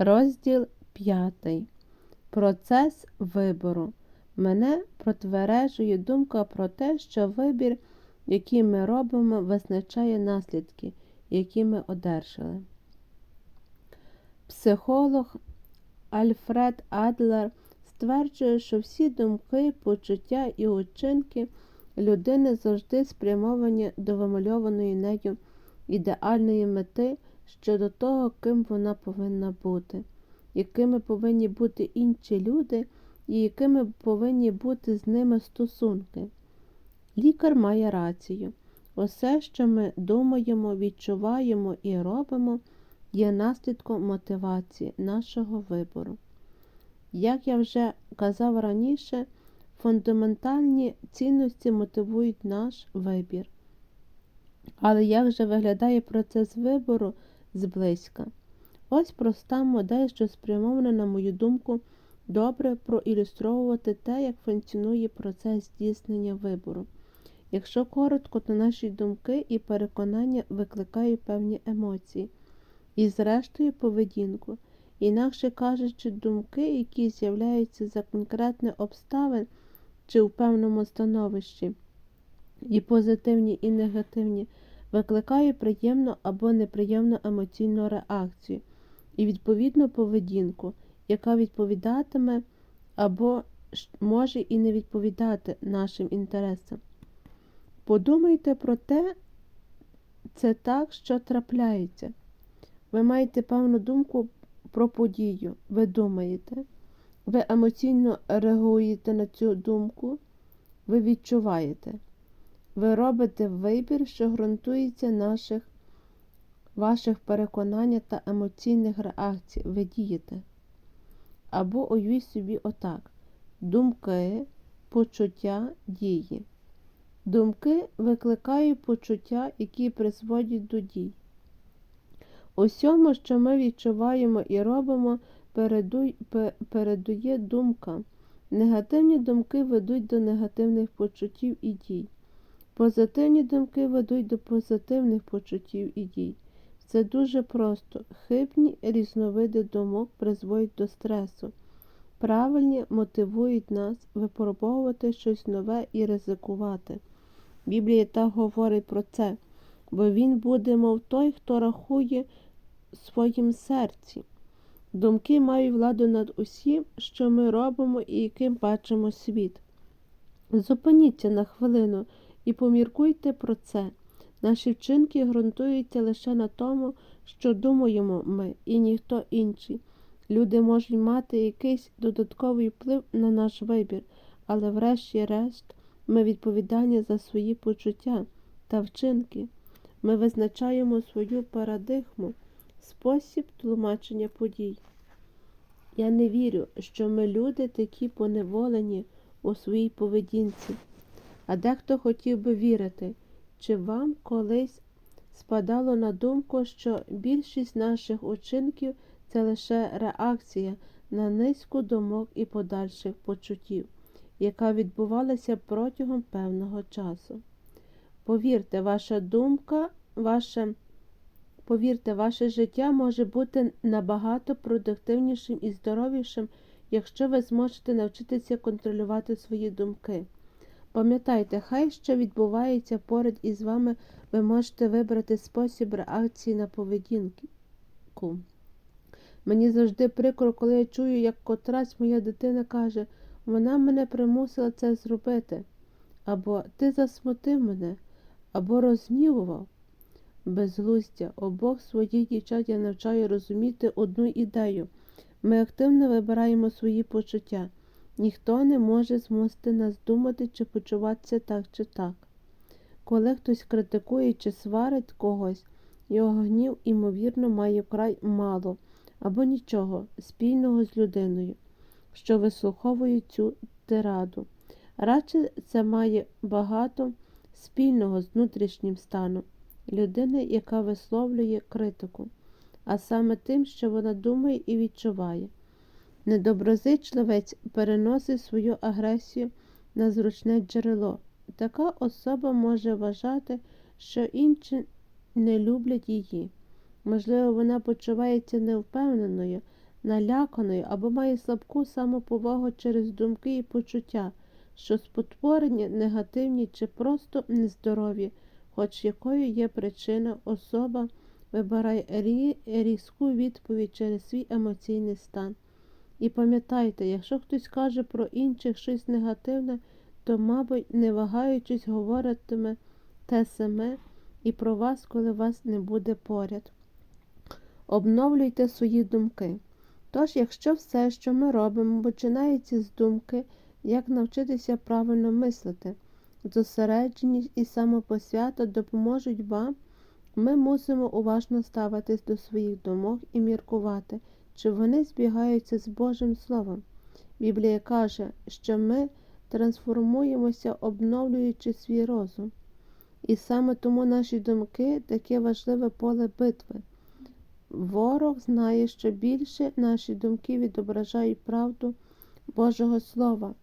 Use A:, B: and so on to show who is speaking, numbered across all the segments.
A: Розділ 5. Процес вибору. Мене протвережує думка про те, що вибір, який ми робимо, визначає наслідки, які ми одержали. Психолог Альфред Адлер стверджує, що всі думки, почуття і учинки людини завжди спрямовані до вимальованої нею ідеальної мети щодо того, ким вона повинна бути, якими повинні бути інші люди і якими повинні бути з ними стосунки. Лікар має рацію. Усе, що ми думаємо, відчуваємо і робимо, є наслідком мотивації нашого вибору. Як я вже казав раніше, фундаментальні цінності мотивують наш вибір. Але як же виглядає процес вибору зблизька? Ось проста модель, що спрямована, на мою думку, добре проілюстровувати те, як функціонує процес здійснення вибору. Якщо коротко, то наші думки і переконання викликають певні емоції і, зрештою, поведінку. Інакше кажучи, думки, які з'являються за конкретне обставин чи у певному становищі, і позитивні, і негативні, викликають приємну або неприємну емоційну реакцію і відповідну поведінку, яка відповідатиме або може і не відповідати нашим інтересам. Подумайте про те, це так, що трапляється. Ви маєте певну думку про подію, ви думаєте, ви емоційно реагуєте на цю думку, ви відчуваєте. Ви робите вибір, що ґрунтується наших, ваших переконань та емоційних реакцій. Ви дієте. Або уявіть собі отак: думки, почуття, дії. Думки викликають почуття, які призводять до дій. Усьому, що ми відчуваємо і робимо, передує думка. Негативні думки ведуть до негативних почуттів і дій. Позитивні думки ведуть до позитивних почуттів і дій. Це дуже просто. Хибні різновиди думок призводять до стресу. Правильні мотивують нас випробовувати щось нове і ризикувати. Біблія так говорить про це, бо він буде, мов той, хто рахує своїм серці. Думки мають владу над усім, що ми робимо і яким бачимо світ. Зупиніться на хвилину і поміркуйте про це. Наші вчинки ґрунтуються лише на тому, що думаємо ми і ніхто інший. Люди можуть мати якийсь додатковий вплив на наш вибір, але, врешті-решт, ми відповідальні за свої почуття та вчинки. Ми визначаємо свою парадигму, спосіб тлумачення подій. Я не вірю, що ми люди такі поневолені у своїй поведінці. А дехто хотів би вірити, чи вам колись спадало на думку, що більшість наших учинків це лише реакція на низку думок і подальших почуттів, яка відбувалася протягом певного часу. Повірте, ваша думка, ваше, повірте, ваше життя може бути набагато продуктивнішим і здоровішим, якщо ви зможете навчитися контролювати свої думки. Пам'ятайте, хай що відбувається поряд із вами, ви можете вибрати спосіб реакції на поведінку. Мені завжди прикро, коли я чую, як котрась моя дитина каже, вона мене примусила це зробити, або ти засмутив мене, або розгнівував. Безглуздя обох своїх дівчат я навчаю розуміти одну ідею. Ми активно вибираємо свої почуття. Ніхто не може змусити нас думати чи почуватися так чи так. Коли хтось критикує чи сварить когось, його гнів, імовірно, має вкрай мало або нічого спільного з людиною, що вислуховує цю тираду. Радше це має багато спільного з внутрішнім станом людини, яка висловлює критику, а саме тим, що вона думає і відчуває. Недоброзичливець переносить свою агресію на зручне джерело. Така особа може вважати, що інші не люблять її. Можливо, вона почувається невпевненою, наляканою або має слабку самоповагу через думки і почуття, що спотворені, негативні чи просто нездорові, хоч якою є причина, особа вибирає різку відповідь через свій емоційний стан. І пам'ятайте, якщо хтось каже про інших щось негативне, то, мабуть, не вагаючись, говоритиме те саме і про вас, коли вас не буде поряд. Обновлюйте свої думки. Тож, якщо все, що ми робимо, починається з думки, як навчитися правильно мислити, зосередженість і самопосвята допоможуть вам, ми мусимо уважно ставитись до своїх думок і міркувати, чи вони збігаються з Божим Словом. Біблія каже, що ми трансформуємося, обновлюючи свій розум. І саме тому наші думки таке важливе поле битви. Ворог знає, що більше наші думки відображають правду Божого Слова,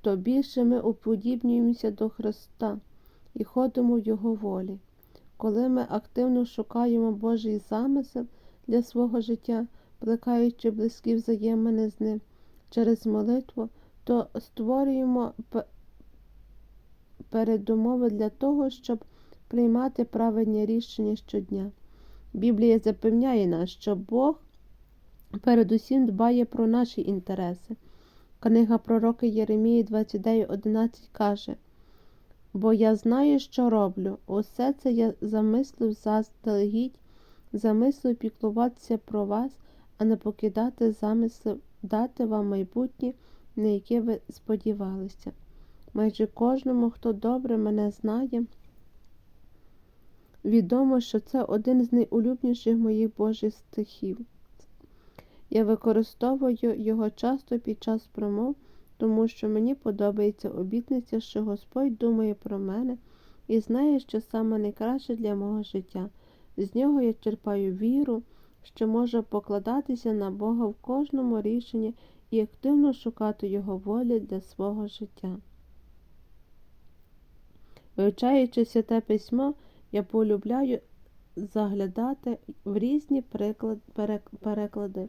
A: то більше ми уподібнюємося до Христа і ходимо в Його волі. Коли ми активно шукаємо Божий замисел для свого життя, плекаючи близькі взаємини з ним через молитву, то створюємо передумови для того, щоб приймати правильні рішення щодня. Біблія запевняє нас, що Бог передусім дбає про наші інтереси. Книга пророка Єремії 29.11 каже Бо я знаю, що роблю. Усе це я замислив заздалегідь, замислив піклуватися про вас, а не покидати замислив дати вам майбутнє, на яке ви сподівалися. Майже кожному, хто добре мене знає, відомо, що це один з найулюбніших моїх Божих стихів. Я використовую його часто під час промов, тому що мені подобається обітниця, що Господь думає про мене і знає, що саме найкраще для мого життя. З нього я черпаю віру, що можу покладатися на Бога в кожному рішенні і активно шукати Його волі для свого життя. Вивчаючи святе письмо, я полюбляю заглядати в різні приклад, перек- переклади,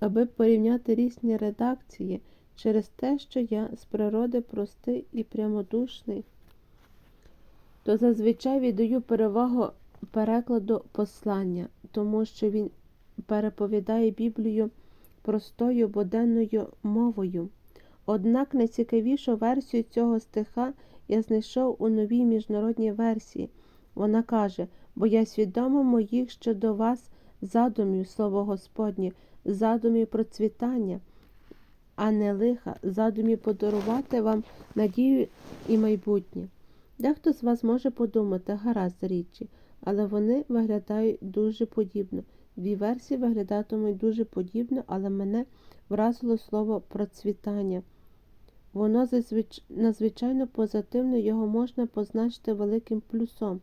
A: аби порівняти різні редакції через те, що я з природи простий і прямодушний, то зазвичай віддаю перевагу перекладу послання, тому що він переповідає Біблію простою буденною мовою. Однак найцікавішу версію цього стиха я знайшов у новій міжнародній версії. Вона каже, бо я свідомо моїх щодо вас задумів, слово Господнє, задумів процвітання, а не лиха, задумів подарувати вам надію і майбутнє. Дехто з вас може подумати, гаразд річі, але вони виглядають дуже подібно. Дві версії виглядатимуть дуже подібно, але мене вразило слово процвітання. Воно зазвич... надзвичайно позитивно, його можна позначити великим плюсом.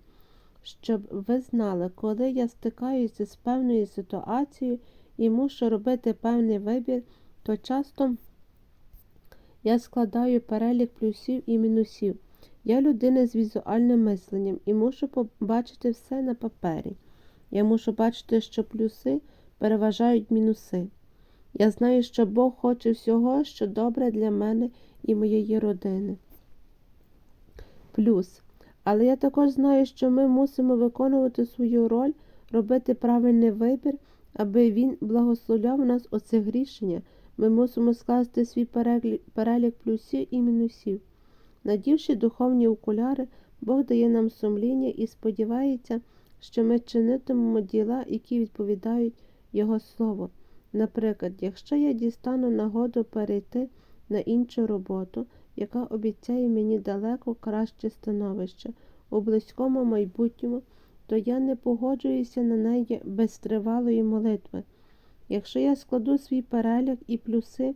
A: Щоб ви знали, коли я стикаюся з певною ситуацією і мушу робити певний вибір, то часто я складаю перелік плюсів і мінусів. Я людина з візуальним мисленням і мушу побачити все на папері. Я мушу бачити, що плюси переважають мінуси. Я знаю, що Бог хоче всього, що добре для мене і моєї родини. Плюс. Але я також знаю, що ми мусимо виконувати свою роль, робити правильний вибір, аби він благословляв нас у цих рішеннях. Ми мусимо скласти свій перелік плюсів і мінусів. Надівши духовні окуляри, Бог дає нам сумління і сподівається, що ми чинитимемо діла, які відповідають Його Слову. Наприклад, якщо я дістану нагоду перейти на іншу роботу, яка обіцяє мені далеко краще становище у близькому майбутньому, то я не погоджуюся на неї без тривалої молитви. Якщо я складу свій перелік і плюси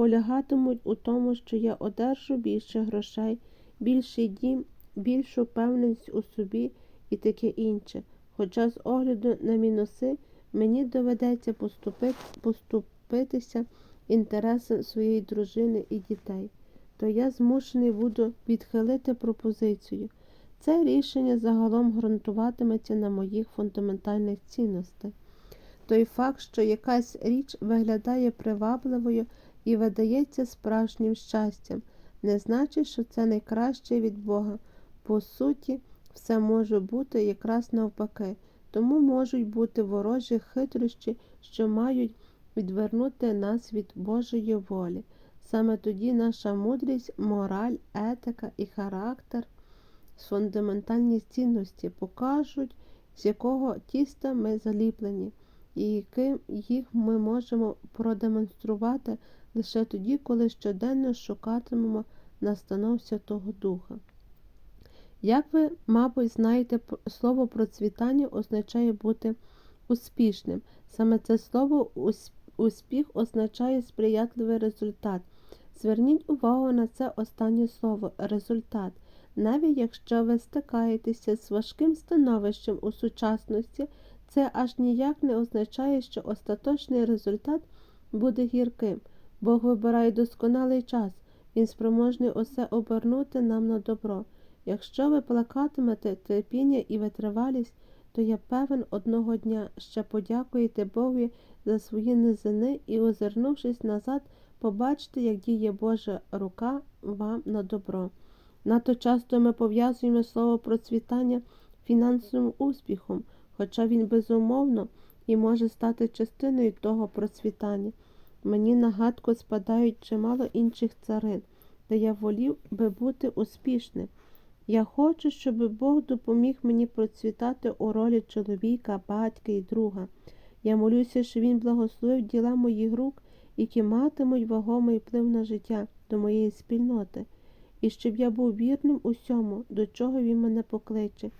A: полягатимуть у тому, що я одержу більше грошей, більший дім, більшу певність у собі і таке інше. Хоча з огляду на мінуси мені доведеться поступити, поступитися інтересам своєї дружини і дітей, то я змушений буду відхилити пропозицію. Це рішення загалом ґрунтуватиметься на моїх фундаментальних цінностях. Той факт, що якась річ виглядає привабливою і видається справжнім щастям, не значить, що це найкраще від Бога. По суті, все може бути якраз навпаки, тому можуть бути ворожі хитрощі, що мають відвернути нас від Божої волі. Саме тоді наша мудрість, мораль, етика і характер, фундаментальні цінності покажуть, з якого тіста ми заліплені, і яким їх ми можемо продемонструвати лише тоді, коли щоденно шукатимемо настанов Святого Духа. Як ви, мабуть, знаєте, слово процвітання означає бути успішним. Саме це слово успіх означає сприятливий результат. Зверніть увагу на це останнє слово результат. Навіть якщо ви стикаєтеся з важким становищем у сучасності, це аж ніяк не означає, що остаточний результат буде гірким. Бог вибирає досконалий час, Він спроможний усе обернути нам на добро. Якщо ви плакатимете терпіння і витривалість, то я певен одного дня ще подякуєте Богові за свої низини і, озирнувшись назад, побачите, як діє Божа рука вам на добро. Надто часто ми пов'язуємо слово процвітання фінансовим успіхом, хоча він безумовно і може стати частиною того процвітання. Мені нагадку спадають чимало інших царин, де я волів би бути успішним. Я хочу, щоб Бог допоміг мені процвітати у ролі чоловіка, батька і друга. Я молюся, що Він благословив діла моїх рук, які матимуть вагомий вплив на життя до моєї спільноти, і щоб я був вірним усьому, до чого він мене покличе.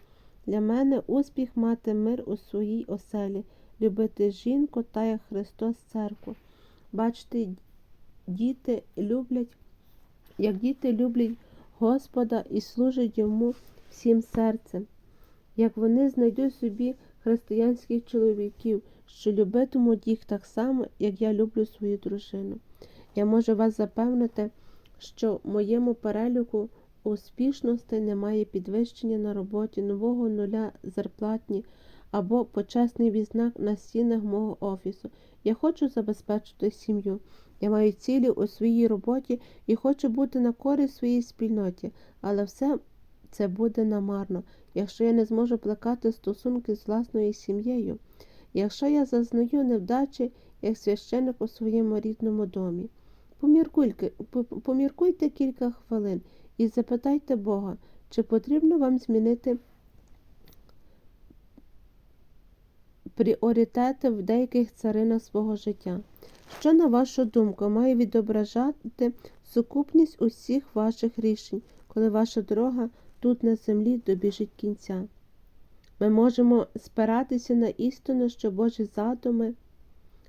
A: Для мене успіх мати мир у своїй оселі, любити жінку та як Христос церкву. Бачите, діти люблять, як діти люблять Господа і служать йому всім серцем, як вони знайдуть собі християнських чоловіків, що любитимуть їх так само, як я люблю свою дружину. Я можу вас запевнити, що в моєму переліку успішностей немає підвищення на роботі нового нуля зарплатні або почесний відзнак на стінах мого офісу. Я хочу забезпечити сім'ю. Я маю цілі у своїй роботі і хочу бути на користь своїй спільноті, але все це буде намарно, якщо я не зможу плекати стосунки з власною сім'єю, якщо я зазнаю невдачі як священик у своєму рідному домі. Поміркуйте кілька хвилин і запитайте Бога, чи потрібно вам змінити пріоритети в деяких царинах свого життя. Що, на вашу думку, має відображати сукупність усіх ваших рішень, коли ваша дорога тут на землі добіжить кінця? Ми можемо спиратися на істину, що Божі задуми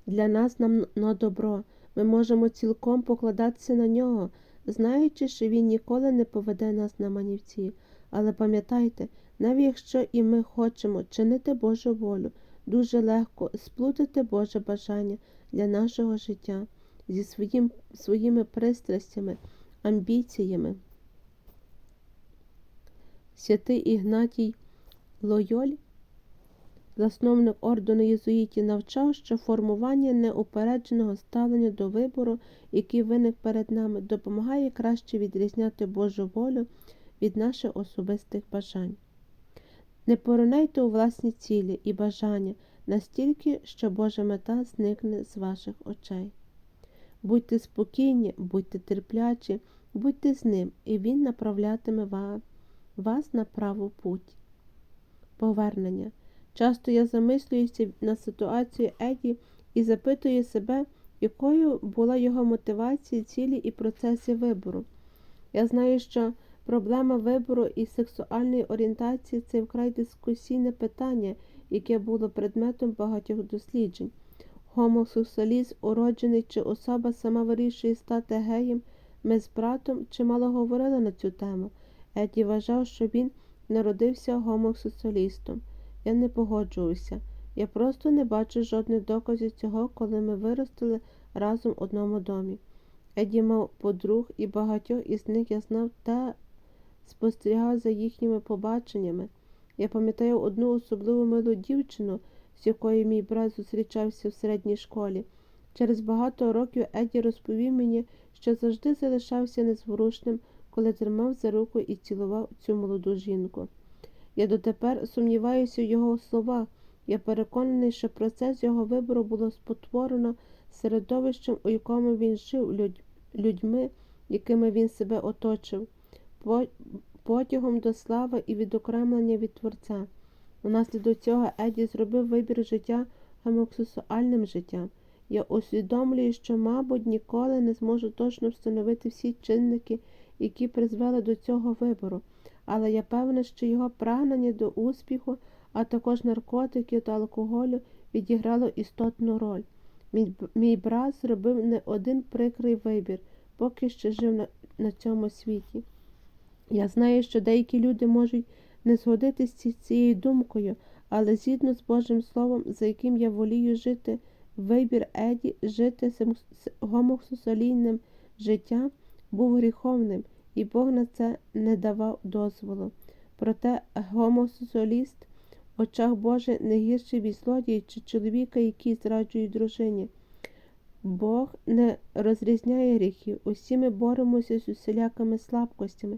A: для нас нам на добро. Ми можемо цілком покладатися на нього, знаючи, що він ніколи не поведе нас на манівці. Але пам'ятайте, навіть якщо і ми хочемо чинити Божу волю, дуже легко сплутати Боже бажання для нашого життя зі своїм, своїми пристрастями, амбіціями. Святий Ігнатій Лойоль, засновник ордену єзуїтів, навчав, що формування неупередженого ставлення до вибору, який виник перед нами, допомагає краще відрізняти Божу волю від наших особистих бажань. Не поринайте у власні цілі і бажання настільки, що Божа мета зникне з ваших очей. Будьте спокійні, будьте терплячі, будьте з ним, і Він направлятиме вас на праву путь. Повернення. Часто я замислююся на ситуацію Еді і запитую себе, якою була його мотивація, цілі і процеси вибору. Я знаю, що проблема вибору і сексуальної орієнтації це вкрай дискусійне питання, яке було предметом багатьох досліджень. Гомосексуалізм, уроджений чи особа сама вирішує стати геєм, ми з братом чимало говорили на цю тему. Еді вважав, що він народився гомосексуалістом. Я не погоджуюся. Я просто не бачу жодних доказів цього, коли ми виростили разом в одному домі. Еді мав подруг, і багатьох із них я знав та спостерігав за їхніми побаченнями. Я пам'ятаю одну особливу милу дівчину з якою мій брат зустрічався в середній школі. Через багато років Еді розповів мені, що завжди залишався незворушним, коли тримав за руку і цілував цю молоду жінку. Я дотепер сумніваюся в його словах. Я переконаний, що процес його вибору було спотворено середовищем, у якому він жив, людь- людьми, якими він себе оточив, по- потягом до слави і відокремлення від Творця. Унаслідок цього Еді зробив вибір життя гомосексуальним життям. Я усвідомлюю, що, мабуть, ніколи не зможу точно встановити всі чинники, які призвели до цього вибору, але я певна, що його прагнення до успіху, а також наркотики та алкоголю відіграло істотну роль. Мій, мій брат зробив не один прикрий вибір, поки ще жив на, на цьому світі. Я знаю, що деякі люди можуть не згодитися з цією думкою, але згідно з Божим Словом, за яким я волію жити, вибір Еді жити гомосексуальним життям був гріховним, і Бог на це не давав дозволу. Проте гомосексуаліст в очах Божий не гірший від злодія чи чоловіка, який зраджує дружині. Бог не розрізняє гріхів. Усі ми боремося з усілякими слабкостями,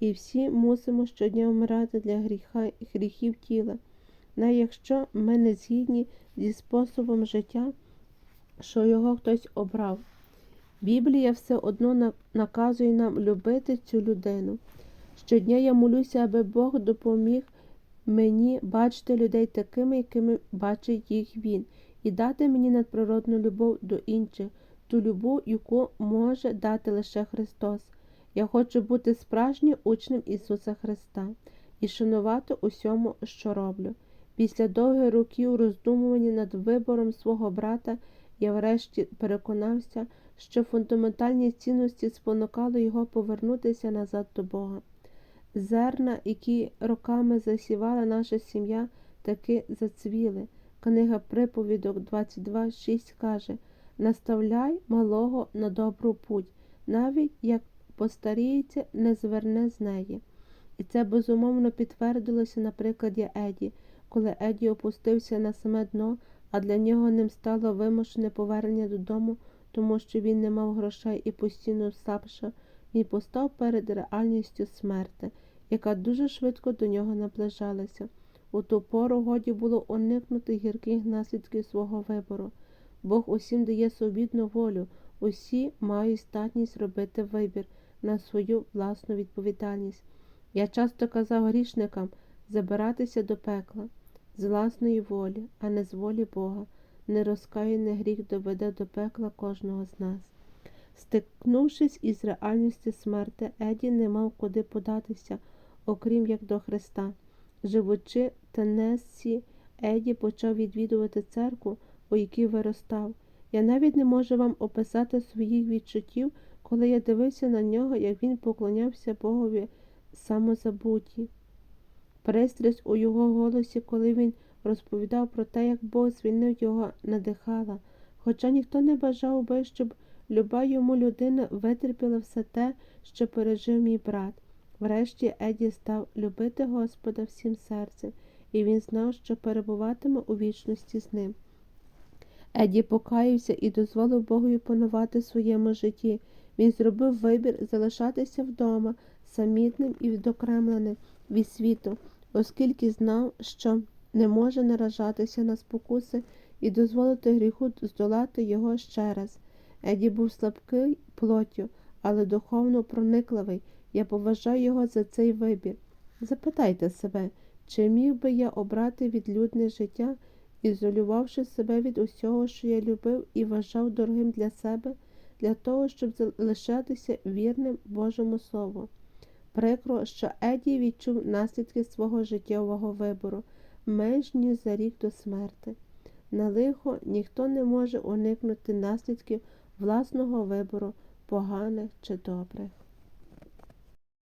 A: і всі мусимо щодня вмирати для гріха, гріхів тіла. Навіть якщо ми не згідні зі способом життя, що його хтось обрав. Біблія все одно наказує нам любити цю людину. Щодня я молюся, аби Бог допоміг мені бачити людей такими, якими бачить їх Він, і дати мені надприродну любов до інших, ту любов, яку може дати лише Христос. Я хочу бути справжнім учнем Ісуса Христа і шанувати усьому, що роблю. Після довгих років роздумування над вибором свого брата я врешті переконався, що фундаментальні цінності спонукали його повернутися назад до Бога. Зерна, які роками засівала наша сім'я, таки зацвіли. Книга приповідок 22.6 каже Наставляй малого на добру путь, навіть як постаріється, не зверне з неї. І це безумовно підтвердилося на прикладі Еді, коли Еді опустився на саме дно, а для нього ним стало вимушене повернення додому, тому що він не мав грошей і постійно слабшав, він постав перед реальністю смерти, яка дуже швидко до нього наближалася. У ту пору годі було уникнути гірких наслідків свого вибору. Бог усім дає свобідну волю, усі мають здатність робити вибір на свою власну відповідальність. Я часто казав грішникам забиратися до пекла з власної волі, а не з волі Бога. Нерозкаяний гріх доведе до пекла кожного з нас. Стикнувшись із реальністю смерти, Еді не мав куди податися, окрім як до Христа. Живучи в Тенессі, Еді почав відвідувати церкву, у якій виростав. Я навіть не можу вам описати своїх відчуттів, коли я дивився на нього, як він поклонявся Богові самозабуті. Пристрасть у його голосі, коли він розповідав про те, як Бог звільнив його, надихала, хоча ніхто не бажав би, щоб люба йому людина витерпіла все те, що пережив мій брат. Врешті Еді став любити Господа всім серцем, і він знав, що перебуватиме у вічності з ним. Еді покаявся і дозволив Богові панувати в своєму житті. Він зробив вибір залишатися вдома, самітним і відокремленим від світу, оскільки знав, що не може наражатися на спокуси і дозволити гріху здолати його ще раз. Еді був слабкий плоттю, але духовно проникливий. Я поважаю його за цей вибір. Запитайте себе, чи міг би я обрати відлюдне життя, ізолювавши себе від усього, що я любив і вважав дорогим для себе, для того, щоб залишатися вірним Божому Слову. Прикро, що Еді відчув наслідки свого життєвого вибору менш ніж за рік до смерти. На лихо ніхто не може уникнути наслідків власного вибору, поганих чи добрих.